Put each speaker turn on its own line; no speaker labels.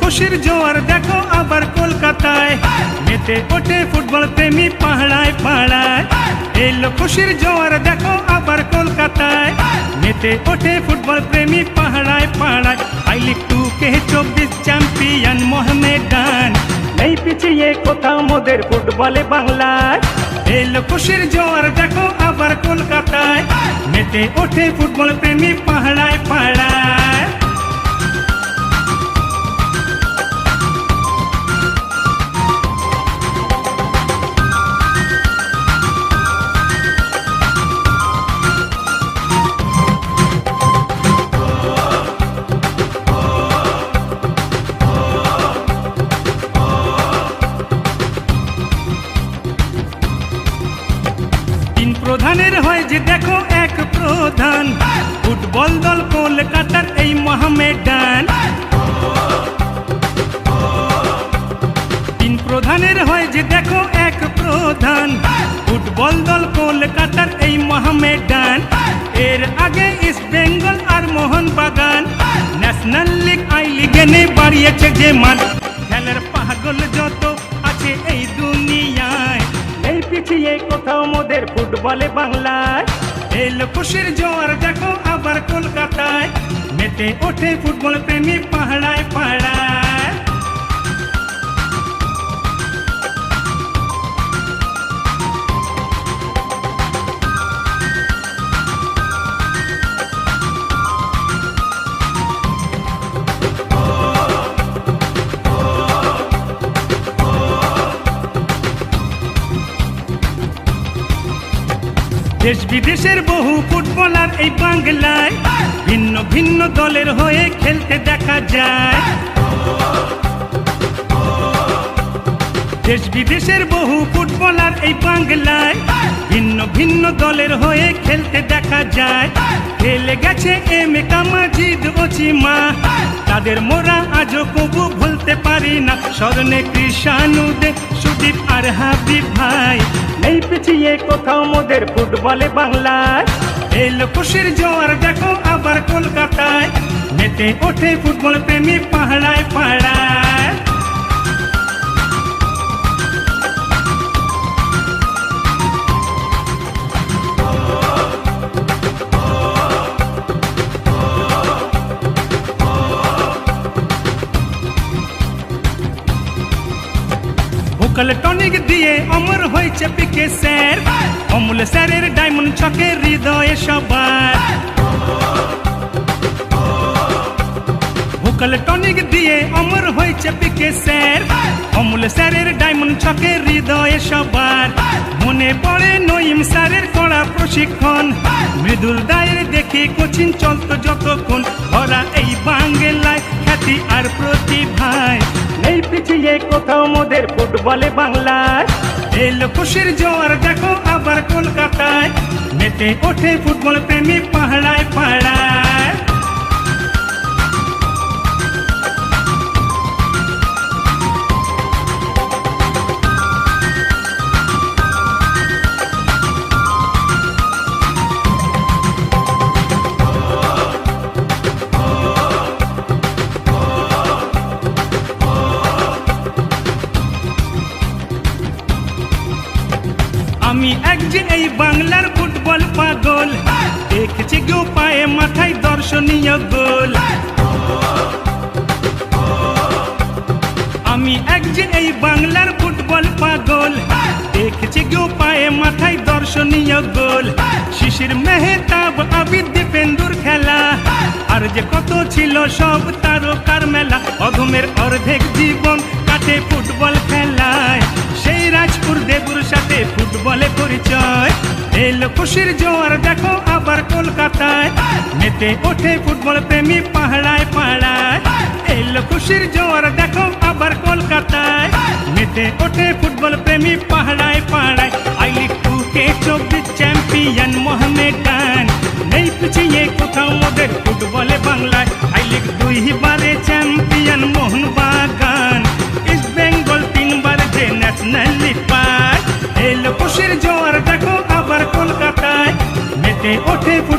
খুশির জোয়ার, দেখো আবার কলকাতায়। মেতে ওঠে ফুটবল প্রেমী পাহাড়ায় পাহাড়ায় এলো খুশির জোয়ার, দেখো আবার কলকাতায়। মেতে ওঠে ফুটবল প্রেমী পাহাড়ায় পাহাড়ায় আই লিগ টু কে চব্বিশ চ্যাম্পিয়ন মোহামেডান। নেই পিছিয়ে কোথাও মোদের ফুটবলে বাংলায় এলো খুশির জোয়ার, দেখো আবার কলকাতায়। মেতে ওঠে ফুটবল প্রেমী পাহাড়ায় পাহাড়ায় প্রধানের হয় যে দেখো এক প্রধান। ফুটবল দল কলকাতার এই মহামেডান। তিন প্রধানের হয় যে দেখো এক প্রধান। ফুটবল দল কলকাতার এই মহামেডান। এর আগে ইস্ট বেঙ্গল আর মোহন বাগান ন্যাশনাল লিগ, আই লিগে বাড়িয়েছে যে মান। খেলার পাগল যত আছে এই এই পিছিয়ে কোথাও মোদের ফুটবলে বাংলায়। এলো খুশির জোয়ার, দেখো আবার কলকাতায়। মেতে ওঠে ফুটবল প্রেমী পাহাড়ায় পাহাড়ায় দেশ বিদেশের বহু ফুটবলার এই বাংলায় ভিন্ন ভিন্ন দলের হয়ে খেলতে দেখা যায়। দেশ বিদেশের বহু ফুটবলার এই বাংলায় ভিন্ন ভিন্ন দলের হয়ে খেলতে দেখা যায়। খেলে গেছে এম এ কামাজিদ ওচিমা তাদের মোরা আজও কবু ভুলতে পারি না। স্মরণে কৃষাণুদে সুদীপ আর হাবিব ভাই। নেই পিছিয়ে কোথাও মোদের ফুটবলে বাংলায়। এলো খুশির জোয়ার দেখো আবার কলকাতায়। মেতে ওঠে ফুটবল প্রেমী পাহাড়ায় পাহাড়ায় ভোকাল টনিক দিয়ে অমর হয়েছে পিকে স্যার। অমূল স্যারের ডায়মন্ড ছকে হৃদয়ে সবার। ভোকাল টনিক দিয়ে অমর হয়েছে পিকে স্যার। অমূল স্যারের ডায়মন্ড ছকে হৃদয়ে সবার। মনে পড়ে নইম স্যারের কড়া প্রশিক্ষণ। মৃদুল দায়ের দেখে কোচিং চলতো যতক্ষণ। ভরা এই বাংলায় খ্যাতি আর প্রতিভায়। নেই পিছিয়ে কোথাও মোদের ফুটবলে বাংলায়। এলো খুশির জোয়ার দেখো আবার কলকাতায়। মেতে ওঠে ফুটবল প্রেমী পাহাড়ায় পাহাড়ায় আমি একজন এই বাংলার ফুটবল পাগল। দেখেছি গো পায়ে মাথায় দর্শনীয় গোল। আমি একজন এই বাংলার ফুটবল পাগল। দেখেছি গো পায়ে মাথায় দর্শনীয় গোল। শিশির মেহতাব আবিদ দীপেন্দুর খেলা। আর যে কত ছিল সব তারকার মেলা। অধমের অর্ধেক জীবন কাটে ফুটবল খেলায় পরিচয়। এলো খুশির জোয়ার, দেখো আবার কলকাতায়। মেতে ওঠে ফুটবল প্রেমী পাহাড়ায় পাহাড়ায় এলো খুশির জোয়ার, দেখো আবার কলকাতায়। মেতে ওঠে ফুটবল প্রেমী পাহাড়ায় পাহাড়ায় আই লিগ টু কে চব্বিশ চ্যাম্পিয়ন মোহামেডান। নেই পিছিয়ে কোথাও মোদের ফুটবলে বাংলায়। আই লিগ দুই বারে এলো খুশির জোয়ার দেখো আবার কলকাতায় মেতে ওঠে ফুটবল প্রেমী